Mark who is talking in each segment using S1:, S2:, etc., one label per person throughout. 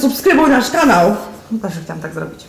S1: zasubskrybuj nasz kanał. Też chciałam tak zrobić.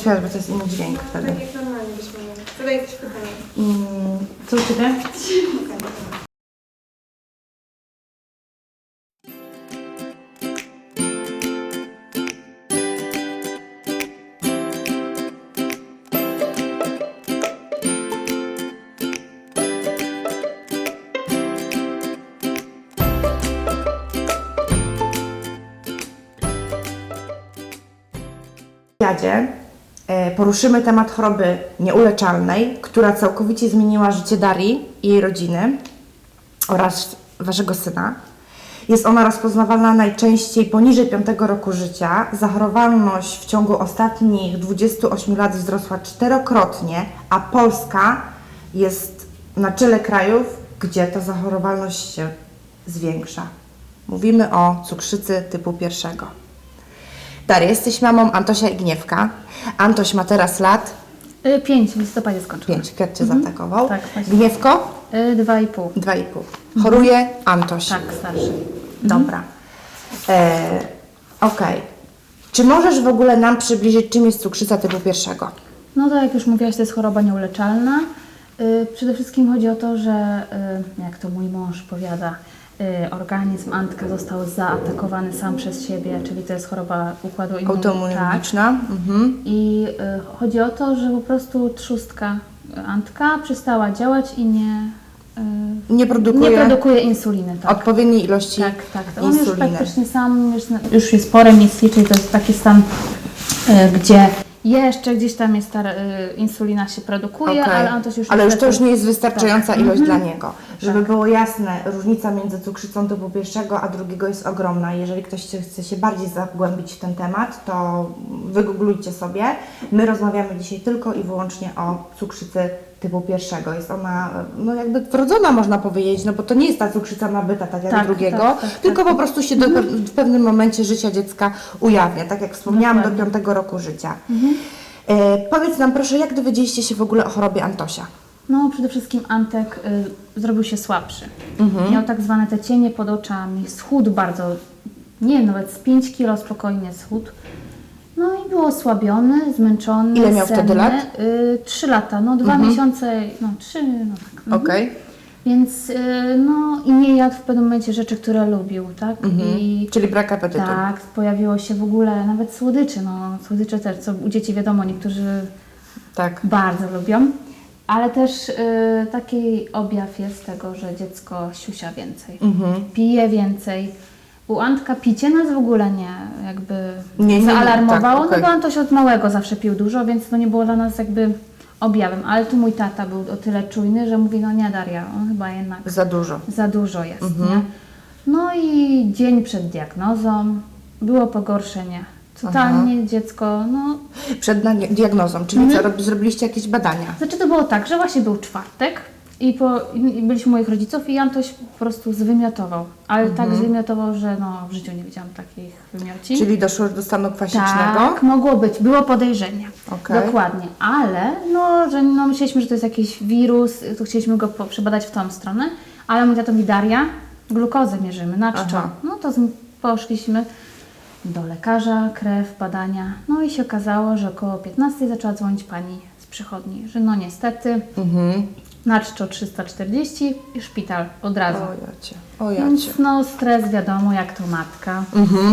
S1: Śpiewać, bo to jest inny dźwięk wtedy.
S2: Tak jak normalnie byśmy mieli. Zadaj jakieś pytanie.
S1: Mm, co u Ciebie? Poruszymy temat choroby nieuleczalnej, która całkowicie zmieniła życie Darii i jej rodziny oraz waszego syna. Jest ona rozpoznawalna najczęściej poniżej 5 roku życia. Zachorowalność w ciągu ostatnich 28 lat wzrosła czterokrotnie, a Polska jest na czele krajów, gdzie ta zachorowalność się zwiększa. Mówimy o cukrzycy typu pierwszego. Daria, jesteś mamą Antosia i Gniewka. Antoś ma teraz lat
S2: Y, Pięć w listopadzie skończyłam.
S1: 5, kwiat cię zaatakował.
S2: Tak, właśnie.
S1: Gniewko
S2: Y, Dwa i pół.
S1: 2,5. Choruje Antoś.
S2: Tak, starszy.
S1: Dobra. E, Okej. Czy możesz w ogóle nam przybliżyć, czym jest cukrzyca typu pierwszego?
S2: No tak jak już mówiłaś, to jest choroba nieuleczalna. Y, Przede wszystkim chodzi o to, że y, jak to mój mąż powiada, y, organizm Antka został zaatakowany sam przez siebie, czyli to jest choroba układu immun- Tak.
S1: Mhm.
S2: I y, chodzi o to, że po prostu trzustka Antka przestała działać i nie, y,
S1: Nie produkuje
S2: nie produkuje insuliny. Tak.
S1: odpowiedniej ilości
S2: Tak, tak. To on już
S1: insuliny.
S2: praktycznie sam, już, już jest po remisji, czyli to jest taki stan, y, gdzie jeszcze gdzieś tam jest ta y, insulina się produkuje,
S1: Okej.
S2: ale on też już
S1: Ale już to już nie jest wystarczająca
S2: Tak.
S1: ilość
S2: Mhm.
S1: dla niego. Żeby było jasne, różnica między cukrzycą typu pierwszego a drugiego jest ogromna. Jeżeli ktoś chce się bardziej zagłębić w ten temat, to wygooglujcie sobie. My rozmawiamy dzisiaj tylko i wyłącznie o cukrzycy typu pierwszego. Jest ona no jakby wrodzona można powiedzieć, no bo to nie jest ta cukrzyca nabyta tak jak
S2: Tak,
S1: drugiego,
S2: tak, tak,
S1: tylko
S2: tak.
S1: po prostu się do, w pewnym momencie życia dziecka ujawnia, tak jak wspomniałam, do
S2: Dokładnie.
S1: piątego roku życia. E, powiedz nam proszę, jak dowiedzieliście się w ogóle o chorobie Antosia?
S2: No przede wszystkim Antek y, zrobił się słabszy.
S1: Mhm.
S2: Miał tak zwane te cienie pod oczami, schudł bardzo, nie wiem, nawet z 5 kilo spokojnie schudł. No i był osłabiony, zmęczony,
S1: Ile miał
S2: senny.
S1: wtedy lat?
S2: Y, Trzy lata, no dwa miesiące, no trzy, no tak. mhm.
S1: Okej.
S2: Więc y, no i nie jadł w pewnym momencie rzeczy, które lubił, tak? I
S1: Czyli brak apetytu.
S2: tak, pojawiło się w ogóle nawet słodyczy, no słodycze też, co u dzieci wiadomo, niektórzy
S1: Tak.
S2: bardzo lubią, ale też y, taki objaw jest tego, że dziecko siusia więcej,
S1: Mhm.
S2: pije więcej. U Antka picie nas w ogóle nie jakby
S1: Nie, nie,
S2: zaalarmowało,
S1: tak,
S2: no bo Antoś od małego zawsze pił dużo, więc to nie było dla nas jakby objawem, ale tu mój tata był o tyle czujny, że mówi, no nie Daria, on chyba jednak
S1: Za dużo.
S2: za dużo jest,
S1: Mhm.
S2: nie? No i dzień przed diagnozą było pogorszenie. Totalnie dziecko, no
S1: Przed diagnozą, czyli
S2: Mhm.
S1: co, rob, zrobiliście jakieś badania?
S2: Znaczy to było tak, że właśnie był czwartek i, po, i byliśmy moich rodziców i Antoś po prostu zwymiotował. Ale tak zwymiotował, że no, w życiu nie widziałam takich wymiocin.
S1: Czyli doszło do stanu kwasicznego?
S2: tak, mogło być, było podejrzenie.
S1: Okej.
S2: Dokładnie, ale no, że no, myśleliśmy, że to jest jakiś wirus, to chcieliśmy go po, przebadać w tą stronę, ale mój tato mi Daria, glukozę mierzymy na czczo.
S1: Aha.
S2: No to z, poszliśmy do lekarza, krew, badania. No i się okazało, że około 15 zaczęła dzwonić pani z przychodni, że no niestety
S1: Mhm.
S2: Na czczo 340 i szpital od razu.
S1: O jacie, o jacie.
S2: Więc no stres wiadomo, jak to matka.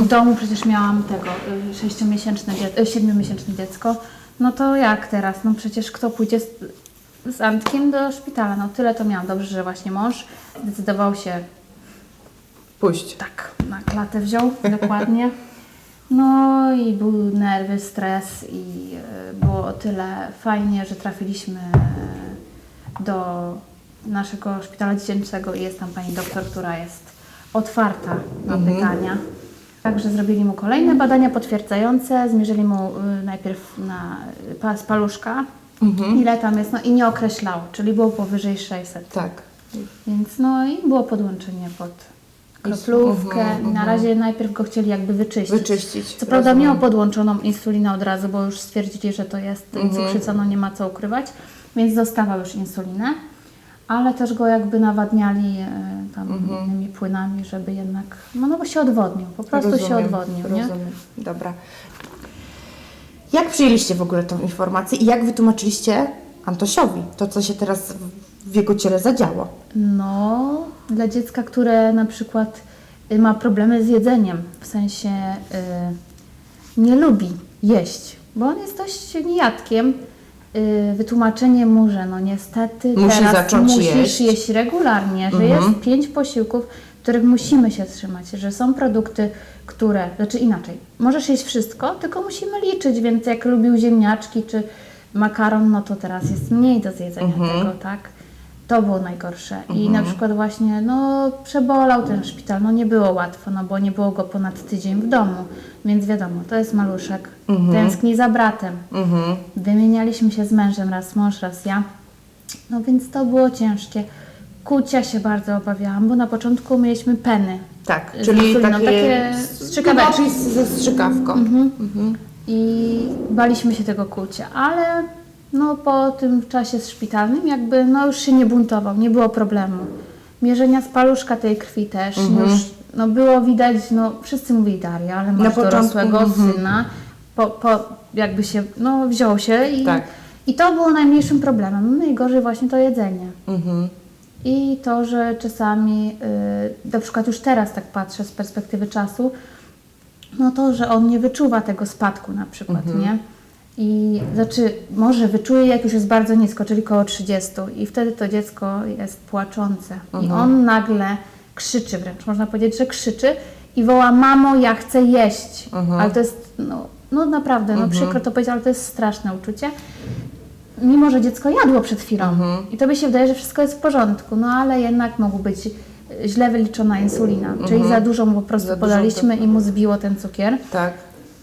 S2: W domu przecież miałam tego y, sześciomiesięczne, dzie- y, siedmiomiesięczne dziecko. No to jak teraz? No przecież kto pójdzie z, z Antkiem do szpitala? No tyle to miałam. Dobrze, że właśnie mąż zdecydował się
S1: Puść.
S2: tak na klatę wziął, dokładnie. No i był nerwy, stres i tyle fajnie, że trafiliśmy do naszego szpitala dziecięcego i jest tam pani doktor, która jest otwarta na pytania. Także zrobili mu kolejne badania potwierdzające, zmierzyli mu y, najpierw na pas paluszka, ile tam jest, no i nie określało, czyli było powyżej 600.
S1: Tak.
S2: Więc no i było podłączenie pod kroplówkę. Na razie najpierw go chcieli jakby wyczyścić.
S1: Wyczyścić,
S2: Co prawda
S1: rozumiem.
S2: miał podłączoną insulinę od razu, bo już stwierdzili, że to jest cukrzyca, no nie ma co ukrywać, więc dostawał już insulinę, ale też go jakby nawadniali e, tam innymi płynami, żeby jednak, no, no bo się odwodnił, po prostu się
S1: Rozumiem,
S2: odwodnił, nie?
S1: Rozumiem. Dobra. Jak przyjęliście w ogóle tą informację i jak wytłumaczyliście Antosiowi to, co się teraz w jego ciele zadziało?
S2: No, dla dziecka, które na przykład y, ma problemy z jedzeniem, w sensie y, nie lubi jeść, bo on jest dość niejadkiem, y, wytłumaczenie mu, że no niestety
S1: Musi
S2: teraz
S1: zacząć
S2: musisz
S1: jeść.
S2: jeść regularnie, że jest pięć posiłków, których musimy się trzymać, że są produkty, które, znaczy inaczej, możesz jeść wszystko, tylko musimy liczyć, więc jak lubił ziemniaczki czy makaron, no to teraz jest mniej do zjedzenia tego, tak? To było najgorsze. I na przykład właśnie, no przebolał ten szpital, no nie było łatwo, no bo nie było go ponad tydzień w domu, więc wiadomo, to jest maluszek, tęskni za bratem. Wymienialiśmy się z mężem, raz mąż, raz ja, no więc to było ciężkie. Kucia się bardzo obawiałam, bo na początku mieliśmy peny.
S1: Tak, czyli
S2: insuliną,
S1: takie,
S2: takie strzykaweczki.
S1: ze strzykawką.
S2: I baliśmy się tego kucia, ale no, po tym czasie szpitalnym jakby no, już się nie buntował, nie było problemu. Mierzenia z paluszka tej krwi też już no, było widać, no wszyscy mówili Daria, ale masz
S1: początku,
S2: dorosłego
S1: mhm.
S2: syna, po, po, jakby się, no wziął się i,
S1: Tak.
S2: i to było najmniejszym problemem. Najgorzej właśnie to jedzenie.
S1: Mhm.
S2: I to, że czasami, y, na przykład już teraz tak patrzę z perspektywy czasu, no to, że on nie wyczuwa tego spadku na przykład, nie? I znaczy, może wyczuje, jak już jest bardzo nisko, czyli koło 30 i wtedy to dziecko jest płaczące. I on nagle krzyczy wręcz, można powiedzieć, że krzyczy i woła, mamo, ja chcę jeść. Ale to jest, no, no naprawdę, no przykro to powiedzieć, ale to jest straszne uczucie. Mimo że dziecko jadło przed chwilą. I to by się wydaje, że wszystko jest w porządku, no ale jednak mogło być y, źle wyliczona insulina, czyli za dużo mu po prostu
S1: Za
S2: podaliśmy i mu zbiło ten cukier,
S1: Tak.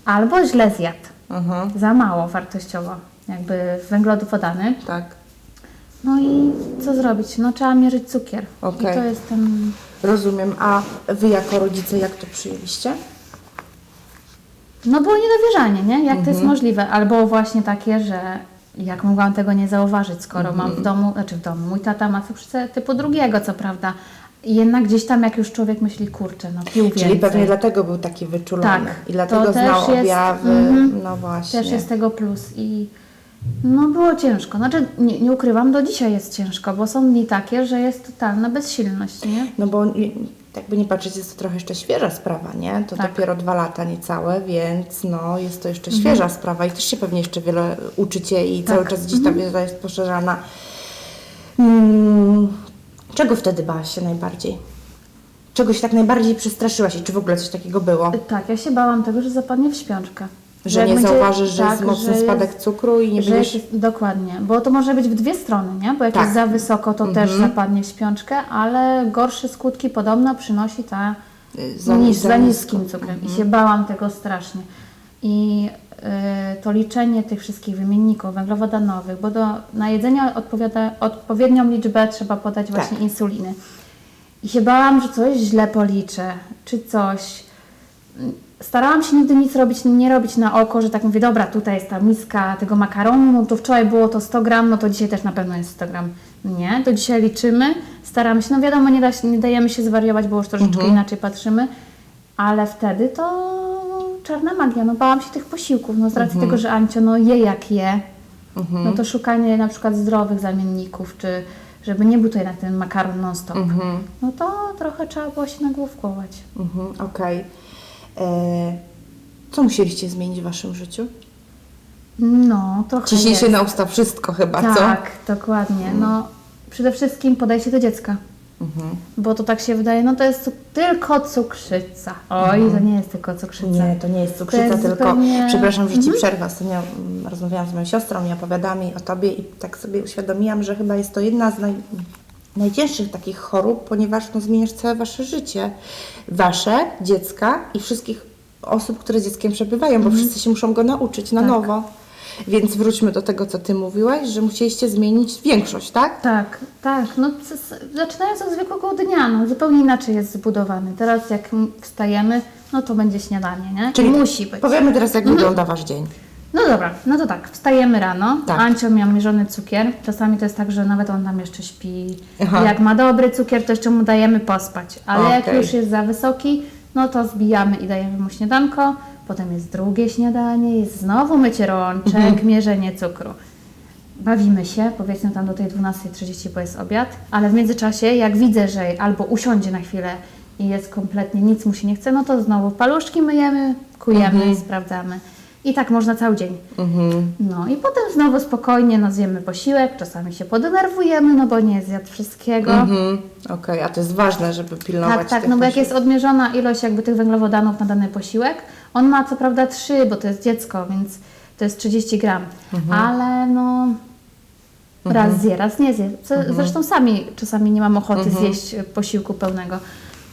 S2: albo źle zjadł,
S1: Mhm.
S2: za mało wartościowo, jakby węglowodany.
S1: Tak.
S2: No i co zrobić? No trzeba mierzyć cukier.
S1: Okej.
S2: I to jest ten...
S1: Rozumiem. A wy jako rodzice jak to przyjęliście?
S2: No było niedowierzanie, nie? Jak to jest możliwe? Albo właśnie takie, że jak mogłam tego nie zauważyć, skoro mam w domu, znaczy w domu, mój tata ma cukrzycę typu drugiego, co prawda. Jednak gdzieś tam, jak już człowiek myśli, kurczę, no pił więcej.
S1: Czyli pewnie dlatego był taki wyczulony.
S2: Tak,
S1: I dlatego znał
S2: jest-
S1: objawy.
S2: mhm.
S1: No właśnie.
S2: Też jest tego plus i no było ciężko. Znaczy nie, nie ukrywam, do dzisiaj jest ciężko, bo są dni takie, że jest totalna bezsilność, nie?
S1: No bo jakby nie patrzeć, jest to trochę jeszcze świeża sprawa, nie? To
S2: Tak.
S1: dopiero dwa lata niecałe, więc no jest to jeszcze świeża sprawa i też się pewnie jeszcze wiele uczycie i cały czas gdzieś ta wiedza jest poszerzana. Mm, czego wtedy bałaś się najbardziej? Czego się tak najbardziej przestraszyłaś i czy w ogóle coś takiego było?
S2: Tak, ja się bałam tego, że zapadnie w śpiączkę.
S1: Że
S2: jak
S1: nie
S2: będzie-
S1: zauważysz, że
S2: tak,
S1: jest mocny
S2: że
S1: spadek
S2: jest-
S1: cukru i nie
S2: że
S1: będziesz...
S2: jest, dokładnie, bo to może być w dwie strony, nie? Bo jak
S1: Tak.
S2: jest za wysoko, to też zapadnie w śpiączkę, ale gorsze skutki podobno przynosi ta za, nis, za niskim cukrem. I się bałam tego strasznie. I to liczenie tych wszystkich wymienników węglowodanowych, bo do, na jedzenie odpowiada, odpowiednią liczbę trzeba podać
S1: Tak.
S2: właśnie insuliny. I się bałam, że coś źle policzę, czy coś. Starałam się nigdy nic robić, nie robić na oko, że tak mówię, dobra, tutaj jest ta miska tego makaronu, no to wczoraj było to 100 gram, no to dzisiaj też na pewno jest 100 gram. Nie, to dzisiaj liczymy, staramy się, no wiadomo, nie, da nie dajemy się zwariować, bo już troszeczkę inaczej patrzymy, ale wtedy to czarna magia, no bałam się tych posiłków, no z racji tego, że Ancio no je jak je, no to szukanie na przykład zdrowych zamienników, czy żeby nie był to jednak ten makaron non-stop, no to trochę trzeba było się nagłówkować.
S1: Mhm, Okej. E, Co musieliście zmienić w waszym życiu?
S2: No, trochę
S1: Ciśnie
S2: jest.
S1: się na usta wszystko chyba, co?
S2: Tak, dokładnie. No, przede wszystkim podejście do dziecka. Bo to tak się wydaje, no to jest tylko cukrzyca. Oj, to nie jest tylko cukrzyca.
S1: Nie, to nie jest cukrzyca,
S2: jest
S1: tylko,
S2: zupełnie-
S1: przepraszam, że Ci przerwę. Ostatnio mm, rozmawiałam z moją siostrą i opowiadała mi o Tobie i tak sobie uświadomiłam, że chyba jest to jedna z naj, najcięższych takich chorób, ponieważ no, zmieniasz całe Wasze życie. Wasze, dziecka i wszystkich osób, które z dzieckiem przebywają, bo wszyscy się muszą go nauczyć na
S2: Mhm. Tak.
S1: nowo. Więc wróćmy do tego, co Ty mówiłaś, że musieliście zmienić większość, tak?
S2: Tak, tak. No, zaczynając od zwykłego dnia, no, zupełnie inaczej jest zbudowany. Teraz jak wstajemy, no to będzie śniadanie, nie?
S1: Czyli
S2: musi być.
S1: Powiemy teraz, jak wygląda Wasz dzień.
S2: No dobra, no to tak, wstajemy rano,
S1: Tak.
S2: Ancio miał mierzony cukier, czasami to jest tak, że nawet on tam jeszcze śpi.
S1: Aha.
S2: Jak ma dobry cukier, to jeszcze mu dajemy pospać, ale jak
S1: Okej.
S2: już jest za wysoki, no to zbijamy i dajemy mu śniadanko, potem jest drugie śniadanie, jest znowu mycie rączek,
S1: Mhm.
S2: mierzenie cukru. Bawimy się, powiedzmy tam do tej 12.30, bo jest obiad, ale w międzyczasie, jak widzę, że albo usiądzie na chwilę i jest kompletnie, nic mu się nie chce, no to znowu paluszki myjemy, kujemy
S1: Mhm.
S2: i sprawdzamy. I tak można cały dzień.
S1: Mhm.
S2: No i potem znowu spokojnie no, zjemy posiłek, czasami się podenerwujemy, no bo nie zjadł wszystkiego.
S1: Mhm. Okej, a to jest ważne, żeby pilnować
S2: Tak, tak, no bo jak
S1: posiłków.
S2: jest odmierzona ilość jakby tych węglowodanów na dany posiłek, on ma co prawda 3, bo to jest dziecko, więc to jest 30 gram,
S1: Mhm.
S2: ale no raz zje, raz nie zje.
S1: Mhm.
S2: Zresztą sami czasami nie mam ochoty zjeść posiłku pełnego.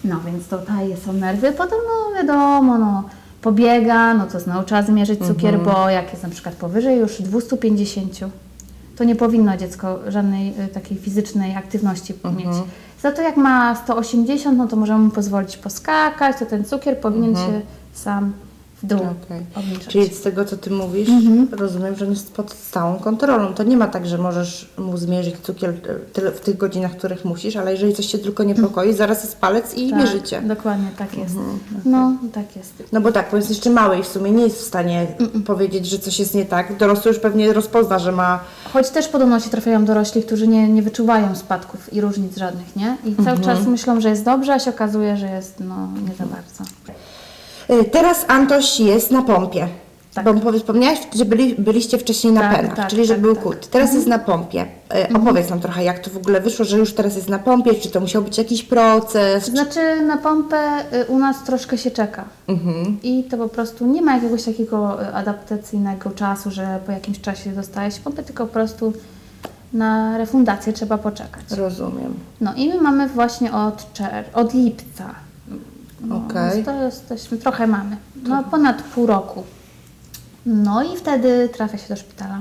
S2: No więc to taje są nerwy. Potem no wiadomo, no pobiega, no to znowu trzeba zmierzyć cukier,
S1: Mhm.
S2: bo jak jest na przykład powyżej już 250, to nie powinno dziecko żadnej y, takiej fizycznej aktywności
S1: Mhm.
S2: mieć. Za to jak ma 180, no to możemy mu pozwolić poskakać, to ten cukier powinien się sam w dół
S1: Mhm.
S2: Obniżać.
S1: Czyli z tego, co Ty mówisz,
S2: Mhm.
S1: rozumiem, że on jest pod stałą kontrolą. To nie ma tak, że możesz mu zmierzyć cukier e, w tych godzinach, w których musisz, ale jeżeli coś Cię tylko niepokoi, zaraz jest palec i
S2: tak,
S1: mierzycie.
S2: Dokładnie, tak jest.
S1: Mhm,
S2: No, tak jest.
S1: No bo tak, bo jest jeszcze mały i w sumie nie jest w stanie powiedzieć, że coś jest nie tak. Dorosły już pewnie rozpozna, że ma...
S2: Choć też podobno się trafiają dorośli, którzy nie, nie wyczuwają spadków i różnic żadnych, nie? I cały
S1: Mhm.
S2: czas myślą, że jest dobrze, a się okazuje, że jest no nie za bardzo.
S1: E, Teraz Antoś jest na pompie.
S2: Tak.
S1: Bo wspomniałaś, że byli, byliście wcześniej na
S2: Tak,
S1: penach,
S2: tak,
S1: czyli że
S2: tak,
S1: był
S2: tak.
S1: kut. Teraz jest na pompie. E, Opowiedz nam trochę, jak to w ogóle wyszło, że już teraz jest na pompie, czy to musiał być jakiś proces?
S2: To znaczy na pompę y, u nas troszkę się czeka.
S1: Mhm.
S2: I to po prostu nie ma jakiegoś takiego y, adaptacyjnego czasu, że po jakimś czasie dostaje się pompę, tylko po prostu na refundację trzeba poczekać.
S1: Rozumiem.
S2: No i my mamy właśnie od, czer- od lipca. No, więc To jesteśmy, trochę mamy. No ponad pół roku. No i wtedy trafia się do szpitala.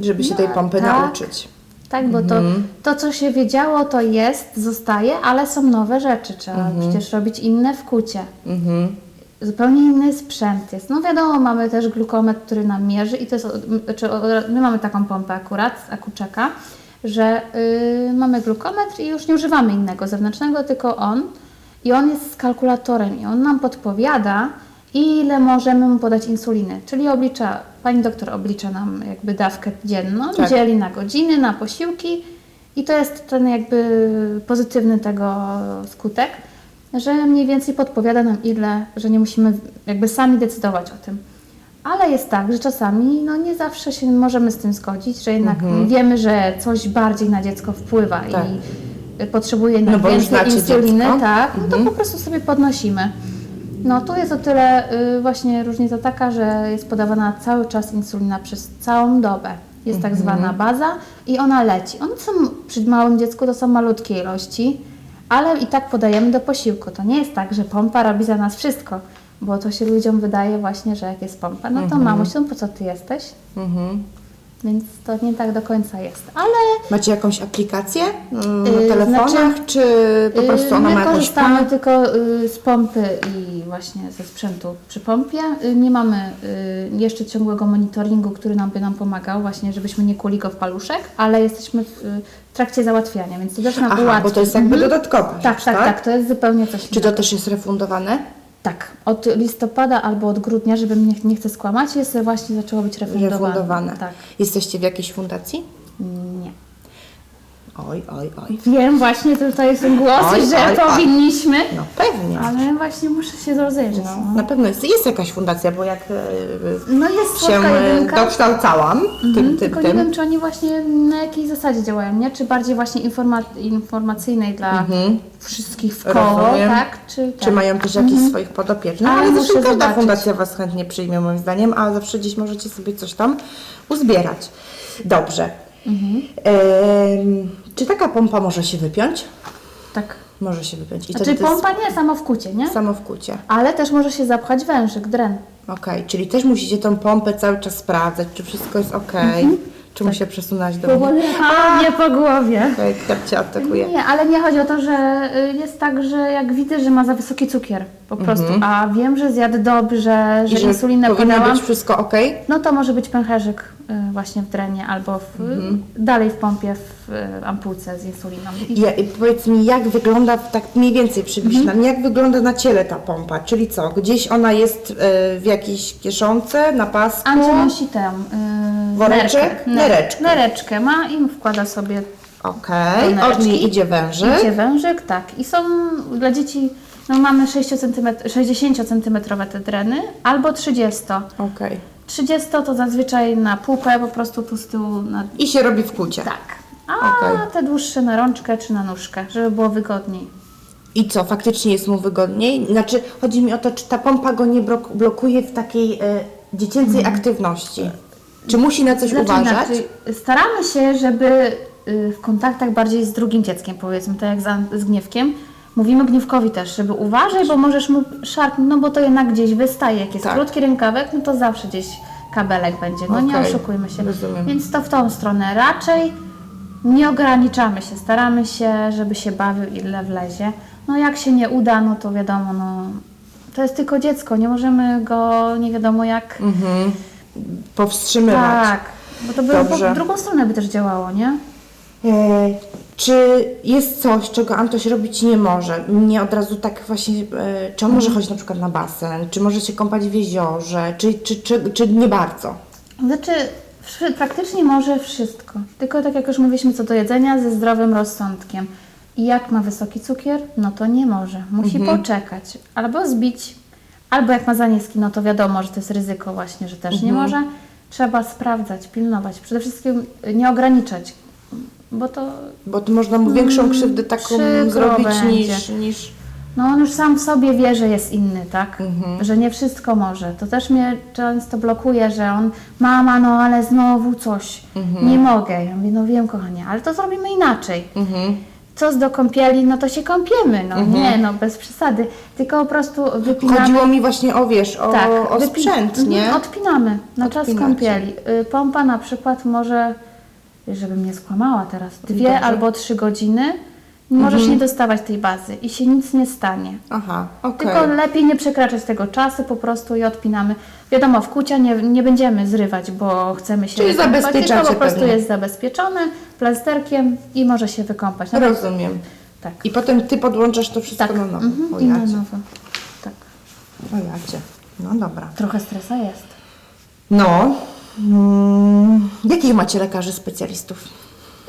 S1: Żeby się
S2: No,
S1: tej pompy
S2: tak.
S1: nauczyć.
S2: Tak, bo to, to, co się wiedziało, to jest, zostaje, ale są nowe rzeczy. Trzeba przecież robić inne wkucie.
S1: Mhm.
S2: Zupełnie inny sprzęt jest. No wiadomo, mamy też glukometr, który nam mierzy i to jest, czy, od- my mamy taką pompę akurat z Akuczeka, że y, mamy glukometr i już nie używamy innego zewnętrznego, tylko on. I on jest z kalkulatorem i on nam podpowiada, ile możemy mu podać insuliny. Czyli oblicza, pani doktor oblicza nam jakby dawkę dzienną,
S1: Tak.
S2: dzieli na godziny, na posiłki i to jest ten jakby pozytywny tego skutek, że mniej więcej podpowiada nam ile, że nie musimy jakby sami decydować o tym. Ale jest tak, że czasami no nie zawsze się możemy z tym zgodzić, że jednak wiemy, że coś bardziej na dziecko wpływa
S1: Mhm. Tak.
S2: i potrzebuje
S1: No
S2: więcej insuliny,
S1: dziecko.
S2: tak, no
S1: Mhm.
S2: to po prostu sobie podnosimy. No tu jest o tyle y, właśnie różnica taka, że jest podawana cały czas insulina przez całą dobę. Jest tak
S1: Mhm.
S2: zwana baza i ona leci. One są przy małym dziecku to są malutkie ilości, ale i tak podajemy do posiłku. To nie jest tak, że pompa robi za nas wszystko, bo to się ludziom wydaje właśnie, że jak jest pompa, no to mamuś, no po co ty jesteś?
S1: Mhm.
S2: Więc to nie tak do końca jest. Ale
S1: Macie jakąś aplikację mm, na
S2: Yy,
S1: telefonach,
S2: znaczy,
S1: czy po prostu ona
S2: My
S1: ma jakąś
S2: korzystamy
S1: plan?
S2: tylko y, z pompy i właśnie ze sprzętu przy pompie. Y, Nie mamy y, jeszcze ciągłego monitoringu, który nam by nam pomagał, właśnie żebyśmy nie kuli go w paluszek, ale jesteśmy w, y, w trakcie załatwiania, więc to też nam
S1: Aha,
S2: ułatwi.
S1: bo to jest jakby
S2: Mhm.
S1: dodatkowa
S2: Tak,
S1: rzecz,
S2: tak, tak, to jest zupełnie coś
S1: Czy to też jest refundowane?
S2: Tak, od listopada albo od grudnia, żebym nie, nie chcę skłamać, jest właśnie zaczęło być refundowane.
S1: Refundowane.
S2: Tak,
S1: Jesteście w jakiejś fundacji?
S2: nie.
S1: Oj, oj, oj.
S2: Wiem, właśnie tutaj są głosy,
S1: Oj,
S2: że
S1: oj, oj.
S2: powinniśmy,
S1: No pewnie.
S2: ale właśnie muszę się rozejrzeć.
S1: No,
S2: No,
S1: na pewno jest, jest jakaś fundacja, bo jak e,
S2: no jest
S1: się
S2: słodka
S1: e,
S2: jedynka.
S1: dokształcałam tym,
S2: Mhm,
S1: tym,
S2: tylko
S1: tym.
S2: nie wiem, czy oni właśnie na jakiej zasadzie działają, nie? Czy bardziej właśnie informa- informacyjnej dla wszystkich w koło,
S1: Mhm. Rozumiem.
S2: tak? Czy,
S1: Czy
S2: tak?
S1: mają też jakichś swoich podopiecznych? No,
S2: Ale
S1: ale
S2: muszę
S1: zresztą każda
S2: zobaczyć.
S1: fundacja Was chętnie przyjmie moim zdaniem, a zawsze gdzieś możecie sobie coś tam uzbierać. Dobrze.
S2: Mhm.
S1: Em, czy taka pompa może się wypiąć?
S2: Tak.
S1: Może się wypiąć. I
S2: Znaczy
S1: wtedy to jest
S2: pompa nie, samo w kucie, nie?
S1: samo w kucie.
S2: Ale też może się zapchać wężyk, dren.
S1: Okej, czyli też musicie tą pompę cały czas sprawdzać, czy wszystko jest ok.
S2: Mhm.
S1: Czy
S2: Tak.
S1: się przesunąć do mnie?
S2: A, nie po głowie.
S1: Okej, tak Cię atakuje.
S2: Nie, ale nie chodzi o to, że y, jest tak, że jak widzę, że ma za wysoki cukier po prostu, a wiem, że zjadł dobrze, że,
S1: Mhm. I że
S2: insulinę podałam,
S1: być wszystko ok?
S2: no to może być pęcherzyk y, właśnie w drenie albo w,
S1: Mhm.
S2: dalej w pompie w y, ampułce z insuliną.
S1: Ja, powiedz mi, jak wygląda, tak mniej więcej przybliż
S2: Mhm.
S1: nam, jak wygląda na ciele ta pompa? Czyli co, gdzieś ona jest w jakiejś kieszonce, na pasku?
S2: Ancie nosi tę
S1: Woreczek? Nereczkę.
S2: Nereczkę ma i wkłada sobie
S1: Okej,
S2: do
S1: od niej idzie wężyk.
S2: Idzie wężyk, tak. I są dla dzieci, no mamy 6 cm, 60 cm te dreny albo 30.
S1: Okej.
S2: 30 to zazwyczaj na pupę, po prostu tu z tyłu na...
S1: I się robi w kucie.
S2: Tak. A
S1: Okej.
S2: te dłuższe na rączkę czy na nóżkę, żeby było wygodniej.
S1: I co, faktycznie jest mu wygodniej? Znaczy, chodzi mi o to, czy ta pompa go nie blok- blokuje w takiej e, dziecięcej aktywności? Czy musi na coś
S2: Znaczy,
S1: uważać?
S2: inaczej, staramy się, żeby y, w kontaktach bardziej z drugim dzieckiem, powiedzmy, tak jak z, Gniewkiem, mówimy Gniewkowi też, żeby uważaj, bo możesz mu szarpnąć, no bo to jednak gdzieś wystaje. Jak jest
S1: Tak.
S2: krótki rękawek, no to zawsze gdzieś kabelek będzie. No nie
S1: Okej,
S2: oszukujmy się.
S1: rozumiem.
S2: Więc to w tą stronę raczej nie ograniczamy się, staramy się, żeby się bawił ile wlezie. No jak się nie uda, no to wiadomo, no to jest tylko dziecko, nie możemy go nie wiadomo jak...
S1: Mhm. Powstrzymywać.
S2: Tak, bo to by
S1: Dobrze.
S2: w drugą stronę by też działało, nie?
S1: E, czy jest coś, czego Antoś robić nie może? Nie od razu tak właśnie, e, czy on może chodzić na przykład na basen, czy może się kąpać w jeziorze, czy, czy, czy, czy nie bardzo?
S2: Znaczy, wszy- praktycznie może wszystko. Tylko tak jak już mówiliśmy co do jedzenia, ze zdrowym rozsądkiem. I jak ma wysoki cukier, no to nie może. Musi poczekać. Albo zbić, albo jak ma za niski, no to wiadomo, że to jest ryzyko właśnie, że też nie może. Trzeba sprawdzać, pilnować. Przede wszystkim nie ograniczać, bo to
S1: Bo to można mu większą krzywdę taką
S2: Mm,
S1: zrobić
S2: będzie.
S1: niż, niż...
S2: No on już sam w sobie wie, że jest inny, tak?
S1: Mhm.
S2: Że nie wszystko może. To też mnie często blokuje, że on, mama, no ale znowu coś,
S1: Mhm.
S2: nie mogę. Ja mówię, no wiem kochanie, ale to zrobimy inaczej.
S1: Mhm.
S2: Co z do kąpieli, no to się kąpiemy, no nie, no bez przesady. Tylko po prostu wypinamy.
S1: Chodziło mi właśnie o, wiesz, o,
S2: tak,
S1: o sprzęt, nie?
S2: Mhm, Odpinamy na czas
S1: Odpinacie.
S2: kąpieli. Y, Pompa na przykład może, żebym nie skłamała teraz, dwie
S1: Dobrze. Mhm.
S2: albo trzy godziny możesz nie dostawać tej bazy i się nic nie stanie.
S1: Aha, okej.
S2: Tylko lepiej nie przekraczać tego czasu po prostu i odpinamy. Wiadomo, w kucia nie, nie będziemy zrywać, bo chcemy się
S1: Czyli
S2: wykąpać,
S1: zabezpieczacie
S2: tylko po prostu
S1: pewnie.
S2: jest zabezpieczone plasterkiem i może się wykąpać. Nawet,
S1: Rozumiem.
S2: tak.
S1: I potem ty podłączasz to wszystko
S2: Tak,
S1: na nowo.
S2: mhm,
S1: o
S2: i na
S1: jacie.
S2: nowo. Tak.
S1: O jacie. No dobra.
S2: Trochę stresa jest.
S1: No. Mm, jakich macie lekarzy specjalistów?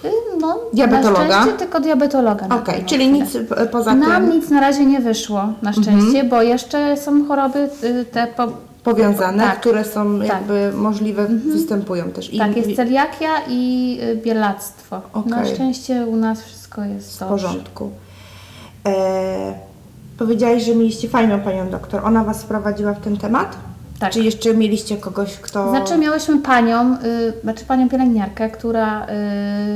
S2: Y, No,
S1: Diabetologa?
S2: Na szczęście tylko diabetologa. na
S1: Okej,
S2: pewno
S1: czyli nic p- poza
S2: Nam
S1: tym Mhm.
S2: nic na razie nie wyszło, na szczęście, bo jeszcze są choroby y, te po,
S1: powiązane,
S2: Tak.
S1: które są
S2: Tak.
S1: jakby możliwe, występują też. I
S2: Tak, jest celiakia i y, bielactwo. Na
S1: Okej.
S2: szczęście u nas wszystko jest
S1: w
S2: dobrze.
S1: porządku. E, powiedziałaś, że mieliście fajną panią doktor. Ona was wprowadziła w ten temat?
S2: Tak.
S1: Czy jeszcze mieliście kogoś, kto...
S2: Znaczy miałyśmy panią, y, znaczy panią pielęgniarkę, która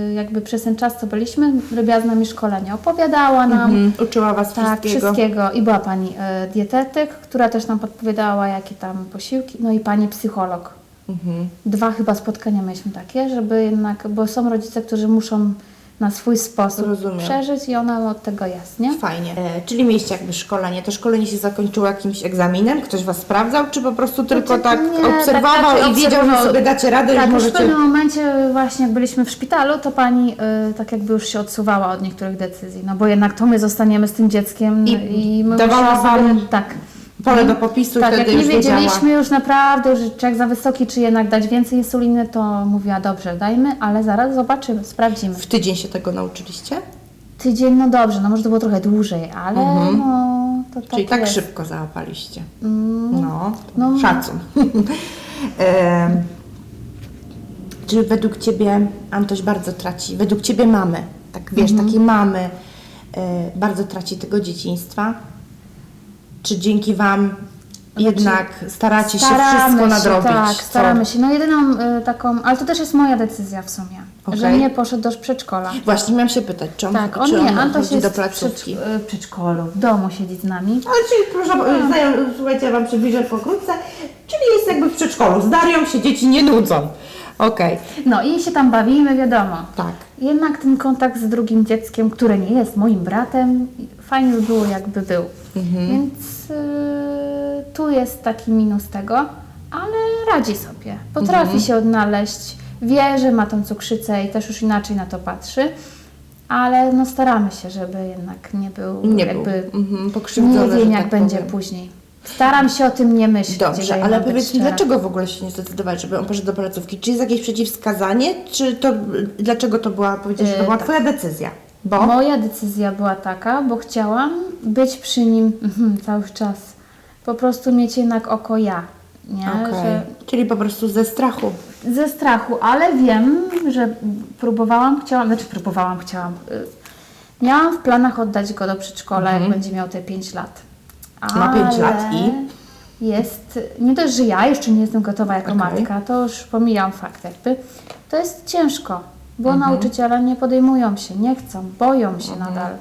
S2: y, jakby przez ten czas, co byliśmy, robiła z nami szkolenia. Opowiadała nam
S1: Mhm, uczyła was
S2: tak,
S1: wszystkiego?
S2: wszystkiego. I była pani y, dietetyk, która też nam podpowiadała, jakie tam posiłki, no i pani psycholog.
S1: Mhm.
S2: Dwa chyba spotkania mieliśmy takie, żeby jednak, bo są rodzice, którzy muszą na swój sposób
S1: Rozumiem.
S2: przeżyć i ona od tego jest, nie?
S1: Fajnie. E, czyli mieliście jakby szkolenie. To szkolenie się zakończyło jakimś egzaminem? Ktoś was sprawdzał? Czy po prostu tylko
S2: Znaczy,
S1: tak
S2: nie, tak
S1: obserwował
S2: raczej
S1: i wiedział, że sobie dacie radę
S2: Tak, już w
S1: możecie...
S2: pewnym momencie właśnie jak byliśmy w szpitalu, to pani y, tak jakby już się odsuwała od niektórych decyzji, no bo jednak to my zostaniemy z tym dzieckiem
S1: I
S2: i, my
S1: dawała
S2: sobie,
S1: wam
S2: tak,
S1: Pole do popisu
S2: tak,
S1: wtedy
S2: jak
S1: już
S2: nie
S1: wiedziała.
S2: wiedzieliśmy już naprawdę, że czy jak za wysoki, czy jednak dać więcej insuliny, to mówiła dobrze, dajmy, ale zaraz zobaczymy, sprawdzimy.
S1: W tydzień się tego nauczyliście?
S2: Tydzień, no dobrze, no może to było trochę dłużej, ale no to tak
S1: Mhm. Czyli tak
S2: jest.
S1: szybko załapaliście.
S2: Mm,
S1: No,
S2: no.
S1: szacun. Em, Czy według Ciebie Antoś bardzo traci, według Ciebie mamy, tak wiesz,
S2: Mhm.
S1: takiej mamy, e, bardzo traci tego dzieciństwa? Czy dzięki Wam jednak staracie się
S2: Staramy
S1: wszystko
S2: się,
S1: nadrobić?
S2: Tak,
S1: co-
S2: staramy się. No jedyną y, taką, ale to też jest moja decyzja w sumie,
S1: Okej.
S2: że nie poszedł do przedszkola.
S1: Właśnie miałam się pytać, czy on,
S2: Tak, on
S1: czy
S2: nie,
S1: on
S2: Antoś
S1: chodzi
S2: jest
S1: do
S2: w
S1: placówki?
S2: przedszk- y, przedszkolu, w domu siedzi z nami.
S1: Ale czyli, proszę, znają, słuchajcie, ja Wam przybliżę pokrótce, czyli jest jakby w przedszkolu, z Darią się dzieci nie nudzą. Okej,
S2: No i się tam bawimy, wiadomo.
S1: tak.
S2: Jednak ten kontakt z drugim dzieckiem, które nie jest moim bratem, fajnie by było jakby był.
S1: Mhm.
S2: Więc y, tu jest taki minus tego, ale radzi sobie. Potrafi
S1: Mhm.
S2: się odnaleźć, wie, że ma tą cukrzycę i też już inaczej na to patrzy, ale no staramy się, żeby jednak nie był
S1: Nie
S2: jakby
S1: był mhm, pokrzywdzony,
S2: nie wiem jak
S1: tak
S2: będzie
S1: powiem.
S2: później. Staram się o tym nie myśleć.
S1: Dobrze, ale powiedz mi, dlaczego w ogóle się nie zdecydować, żeby on poszedł do placówki? Czy jest jakieś przeciwwskazanie, czy to, dlaczego to była, powiedzieć, że to była
S2: tak.
S1: Twoja decyzja? Bo?
S2: Moja decyzja była taka, bo chciałam być przy nim mhm, cały czas. Po prostu mieć jednak oko ja. Nie?
S1: Okej.
S2: Że
S1: Czyli po prostu ze strachu.
S2: ze strachu, ale wiem, że próbowałam, chciałam, znaczy próbowałam, chciałam. y, Miałam w planach oddać go do przedszkola, jak będzie miał te 5 lat.
S1: Mhm. Ma pięć lat i?
S2: Jest, nie dość, że ja jeszcze nie jestem gotowa jako
S1: Okej.
S2: matka, to już pomijam fakt jakby. To jest ciężko, bo
S1: Mhm.
S2: nauczyciele nie podejmują się, nie chcą, boją się nadal.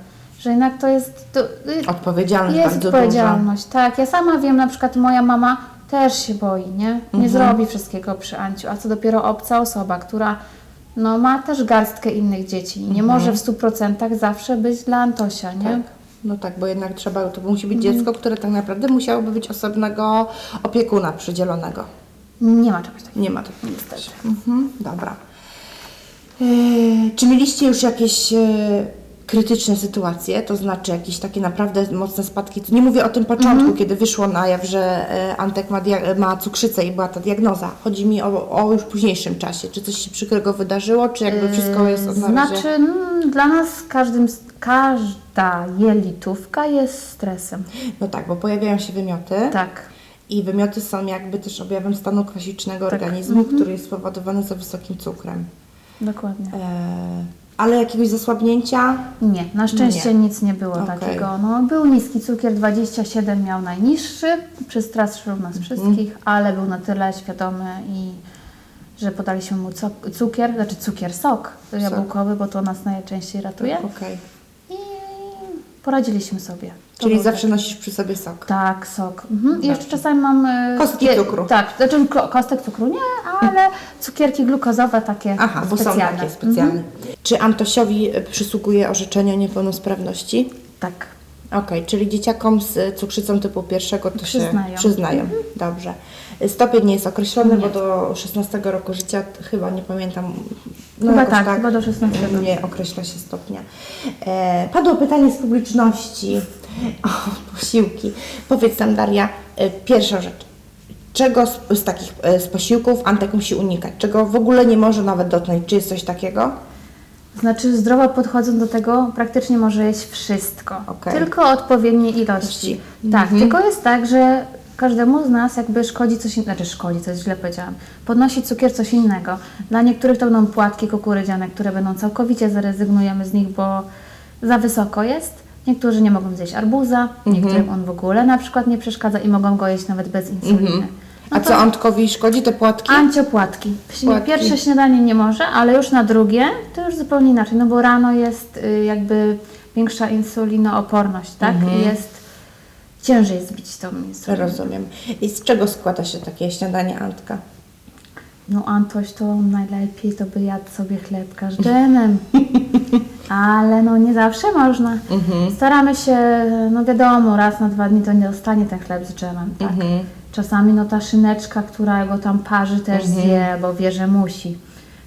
S2: Że jednak to jest... To, y,
S1: Odpowiedzialność
S2: jest
S1: bardzo
S2: odpowiedzialność, tak. Ja sama wiem, na przykład moja mama też się boi, nie? Nie
S1: Mhm.
S2: zrobi wszystkiego przy Anciu, a co dopiero obca osoba, która no, ma też garstkę innych dzieci i nie może w 100% zawsze być dla Antosia, nie?
S1: duża. Tak. No tak, bo jednak trzeba, to musi być dziecko, które tak naprawdę musiałoby być osobnego opiekuna przydzielonego.
S2: Nie ma czegoś takiego.
S1: Nie ma takiego.
S2: Niestety.
S1: Mhm, dobra. Yy, czy mieliście już jakieś e, krytyczne sytuacje, to znaczy jakieś takie naprawdę mocne spadki? Nie mówię o tym początku,
S2: Mhm.
S1: kiedy wyszło na jaw, że e, Antek ma, ma cukrzycę i była ta diagnoza. Chodzi mi o, o już późniejszym czasie. Czy coś się przykrego wydarzyło, czy jakby wszystko jest od?
S2: Znaczy, mm, dla nas każdym, każda jelitówka jest stresem.
S1: No tak, bo pojawiają się wymioty.
S2: Tak.
S1: I wymioty są jakby też objawem stanu kwasicznego
S2: Tak.
S1: organizmu, który jest spowodowany za wysokim cukrem.
S2: Dokładnie.
S1: E, ale jakiegoś zasłabnięcia
S2: Nie, na szczęście
S1: Nie.
S2: nic nie było
S1: Okej.
S2: takiego. No, był niski cukier, 27 miał najniższy, przestraszył nas
S1: Mhm.
S2: wszystkich, ale był na tyle świadomy i że podaliśmy mu cukier, znaczy cukier, sok jabłkowy, bo to nas najczęściej ratuje
S1: Okej.
S2: Poradziliśmy sobie. To
S1: Czyli zawsze nosisz przy sobie sok.
S2: Tak, sok. Mhm. I jeszcze czasami mam... e,
S1: Kostki cukru.
S2: Tak, znaczy ko- kostek cukru nie, ale cukierki glukozowe takie
S1: Aha, bo są
S2: specjalne.
S1: takie specjalne. Czy Antosiowi y, przysługuje orzeczenie o niepełnosprawności?
S2: Tak.
S1: Okej, czyli dzieciakom z y, cukrzycą typu pierwszego to się
S2: Przyznają.
S1: przyznają. Dobrze. Y, Stopień nie jest określony, bo do 16 roku życia t- chyba nie pamiętam. No
S2: Chyba
S1: jakoś
S2: tak, chyba do 16.
S1: Nie określa się stopnia. E, padło pytanie z publiczności o posiłki. Powiedz nam Daria, e, pierwsza rzecz. Czego z, z takich e, z posiłków Antek musi unikać? Czego w ogóle nie może nawet dotknąć? Czy jest coś takiego?
S2: Znaczy zdrowo podchodząc do tego, praktycznie może jeść wszystko.
S1: Okej.
S2: Tylko odpowiedniej ilości. Tak, tylko jest tak, że każdemu z nas jakby szkodzi coś innego, znaczy szkodzi, to jest źle powiedziałam, podnosi cukier coś innego. Dla niektórych to będą płatki kukurydziane, które będą całkowicie zarezygnujemy z nich, bo za wysoko jest. Niektórzy nie mogą zjeść arbuza, niektórym on w ogóle na przykład nie przeszkadza i mogą go jeść nawet bez insuliny.
S1: A
S2: No
S1: co
S2: to-
S1: Antkowi szkodzi te płatki?
S2: Anciopłatki.
S1: Płatki.
S2: Pierwsze śniadanie nie może, ale już na drugie to już zupełnie inaczej, no bo rano jest y, jakby większa insulinooporność, tak?
S1: Mhm.
S2: Jest ciężej zbić tą insulinę.
S1: Rozumiem. I z czego składa się takie śniadanie Antka?
S2: No Antoś to najlepiej to by jadł sobie chlebka z dżemem. Ale no nie zawsze można.
S1: Mhm.
S2: Staramy się, no wiadomo, raz na dwa dni to nie dostanie ten chleb z dżemem, tak?
S1: Mhm.
S2: Czasami no ta szyneczka, która go tam parzy też
S1: Mhm.
S2: zje, bo wie, że musi.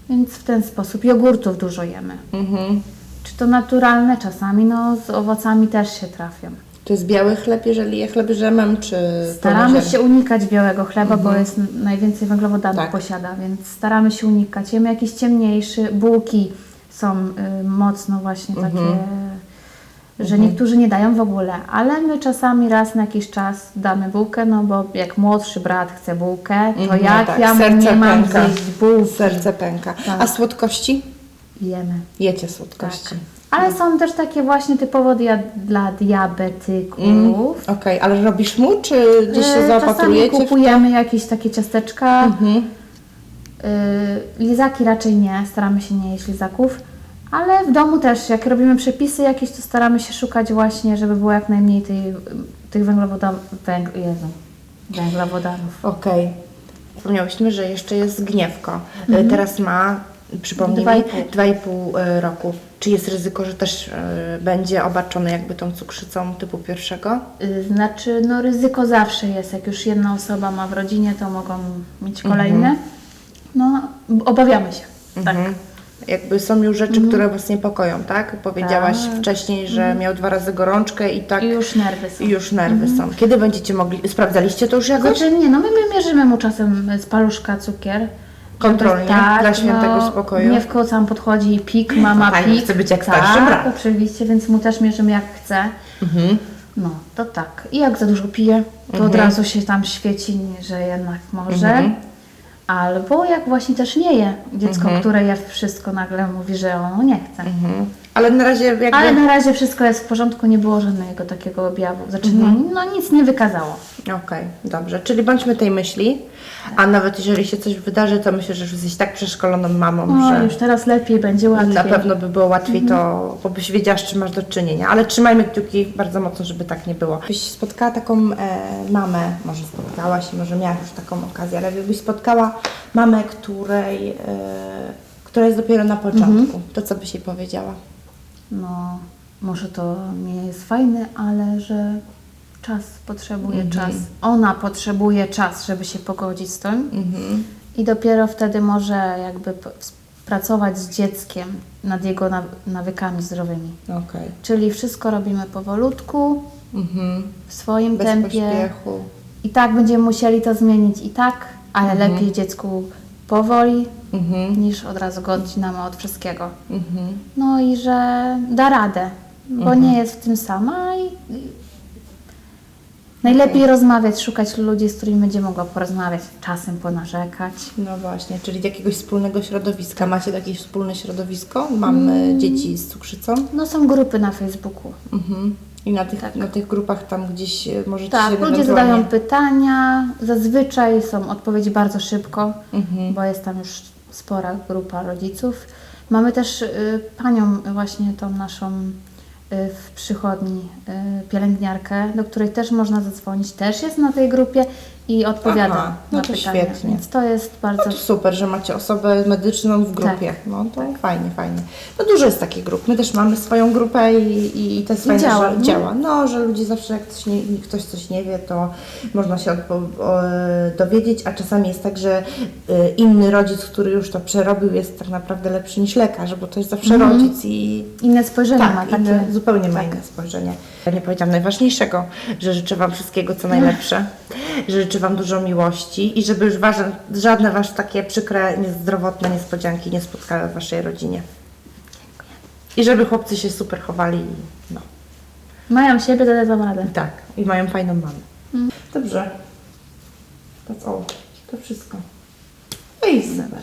S2: Więc w ten sposób jogurtów dużo jemy.
S1: Mhm.
S2: Czy to naturalne? Czasami no z owocami też się trafią.
S1: To jest biały chleb, jeżeli je chleb drzemem, czy
S2: Staramy się unikać białego chleba, bo jest najwięcej węglowodanów
S1: Tak.
S2: posiada, więc staramy się unikać. Jemy jakiś ciemniejszy, bułki są y, mocno właśnie
S1: Mhm.
S2: takie, że niektórzy nie dają w ogóle, ale my czasami raz na jakiś czas damy bułkę, no bo jak młodszy brat chce bułkę, to
S1: Mhm,
S2: jak
S1: tak,
S2: ja
S1: serce
S2: nie mam
S1: pęka.
S2: zjeść bułki,
S1: Serce pęka.
S2: Tak.
S1: A słodkości?
S2: jemy.
S1: Jecie
S2: Tak. Ale są też takie właśnie typowo dia- dla diabetyków.
S1: Mm, Okej, ale robisz mu, czy gdzieś się
S2: E, Czasami
S1: zaopatrujecie? to?
S2: kupujemy jakieś takie ciasteczka.
S1: Mhm.
S2: Y, Lizaki raczej nie, staramy się nie jeść lizaków, ale w domu też, jak robimy przepisy jakieś, to staramy się szukać właśnie, żeby było jak najmniej tej, tych węglowodanów, węg, Jezu, węglowodanów.
S1: Okej. Wspomniałyśmy, że jeszcze jest gniewko. E, Teraz ma, przypomnij
S2: Dwa
S1: mi,
S2: i pół.
S1: 2,5 e, roku. Czy jest ryzyko, że też e, będzie obarczony jakby tą cukrzycą typu pierwszego?
S2: Y, Znaczy, no ryzyko zawsze jest, jak już jedna osoba ma w rodzinie, to mogą mieć kolejne. No, obawiamy się, tak.
S1: Mhm. Jakby są już rzeczy, które Was niepokoją, tak? Powiedziałaś
S2: Tak.
S1: wcześniej, że miał dwa razy gorączkę i tak
S2: I już nerwy są.
S1: i już nerwy są. Kiedy będziecie mogli, sprawdzaliście to już jakoś?
S2: Znaczy nie, no my, my mierzymy mu czasem z paluszka cukier.
S1: Kontrolnie,
S2: Tak,
S1: dla świętego
S2: no,
S1: spokoju.
S2: Nie w koło sam podchodzi pik, mama
S1: Fajnie,
S2: pik.
S1: chce być jak
S2: tak,
S1: starszy brat.
S2: oczywiście, więc mu też mierzymy jak chce.
S1: Mhm.
S2: No, to tak. I jak za dużo pije, to od razu się tam świeci, że jednak może.
S1: Mhm.
S2: Albo jak właśnie też nie je. Dziecko, które je wszystko nagle mówi, że ono nie chce.
S1: Mhm. Ale na razie jakby...
S2: Ale na razie wszystko jest w porządku, nie było żadnego takiego objawu. Znaczy, no, no nic nie wykazało.
S1: Okej, dobrze. Czyli bądźmy tej myśli, a nawet jeżeli się coś wydarzy, to myślę, że już jesteś tak przeszkoloną mamą,
S2: No,
S1: że
S2: już teraz lepiej będzie łatwiej.
S1: na pewno by było łatwiej to, bo byś wiedziała, z czym masz do czynienia. Ale trzymajmy kciuki bardzo mocno, żeby tak nie było. Byś spotkała taką e, mamę, może spotkałaś, może miałaś już taką okazję, ale jakbyś spotkała mamę, której, e, która jest dopiero na początku, to co byś jej powiedziała?
S2: No, może to nie jest fajne, ale że czas potrzebuje czas. Ona potrzebuje czas, żeby się pogodzić z tym.
S1: Mhm.
S2: I dopiero wtedy może jakby pracować z dzieckiem nad jego naw- nawykami zdrowymi.
S1: Okej.
S2: Czyli wszystko robimy powolutku,
S1: Mhm.
S2: w swoim
S1: Bez
S2: tempie.
S1: pośpiechu.
S2: I tak będziemy musieli to zmienić i tak, ale lepiej dziecku powoli,
S1: Mhm.
S2: niż od razu go odcinamy od wszystkiego.
S1: Mhm.
S2: No i że da radę, bo nie jest w tym sama i, najlepiej rozmawiać, szukać ludzi, z którymi będzie mogła porozmawiać, czasem ponarzekać.
S1: No właśnie, czyli jakiegoś wspólnego środowiska. Macie jakieś wspólne środowisko? Mamy dzieci z cukrzycą?
S2: No są grupy na Facebooku.
S1: Mhm. I na tych,
S2: Tak.
S1: na tych grupach tam gdzieś e, możecie
S2: Tak, ludzie
S1: ewentualnie-
S2: zadają pytania, zazwyczaj są odpowiedzi bardzo szybko,
S1: Mhm.
S2: bo jest tam już spora grupa rodziców. Mamy też y, panią właśnie tą naszą y, w przychodni y, pielęgniarkę, do której też można zadzwonić, też jest na tej grupie i odpowiada
S1: Aha, no
S2: na
S1: to
S2: pytania.
S1: świetnie.
S2: Więc to jest bardzo
S1: No to super, że macie osobę medyczną w grupie.
S2: Tak.
S1: No to fajnie, fajnie. No dużo jest takich grup. My też mamy swoją grupę i, i to jest
S2: I
S1: fajne,
S2: działa,
S1: że
S2: nie?
S1: działa. No, że ludzie zawsze jak ktoś, nie, ktoś coś nie wie, to można się odpo- o, dowiedzieć, a czasami jest tak, że y, inny rodzic, który już to przerobił, jest tak naprawdę lepszy niż lekarz, bo to jest zawsze rodzic i
S2: inne spojrzenie ma
S1: tak,
S2: takie.
S1: inne, zupełnie ma inne spojrzenie. Ja nie powiedziałam najważniejszego, że życzę Wam wszystkiego co najlepsze, że życzę Wam dużo miłości i żeby już wasze, żadne Wasze takie przykre, niezdrowotne niespodzianki nie spotkały w Waszej rodzinie. I żeby chłopcy się super chowali. i No,
S2: Mają siebie, to radę.
S1: tak. I mają fajną mamę. Dobrze. That's all. To wszystko. No i super.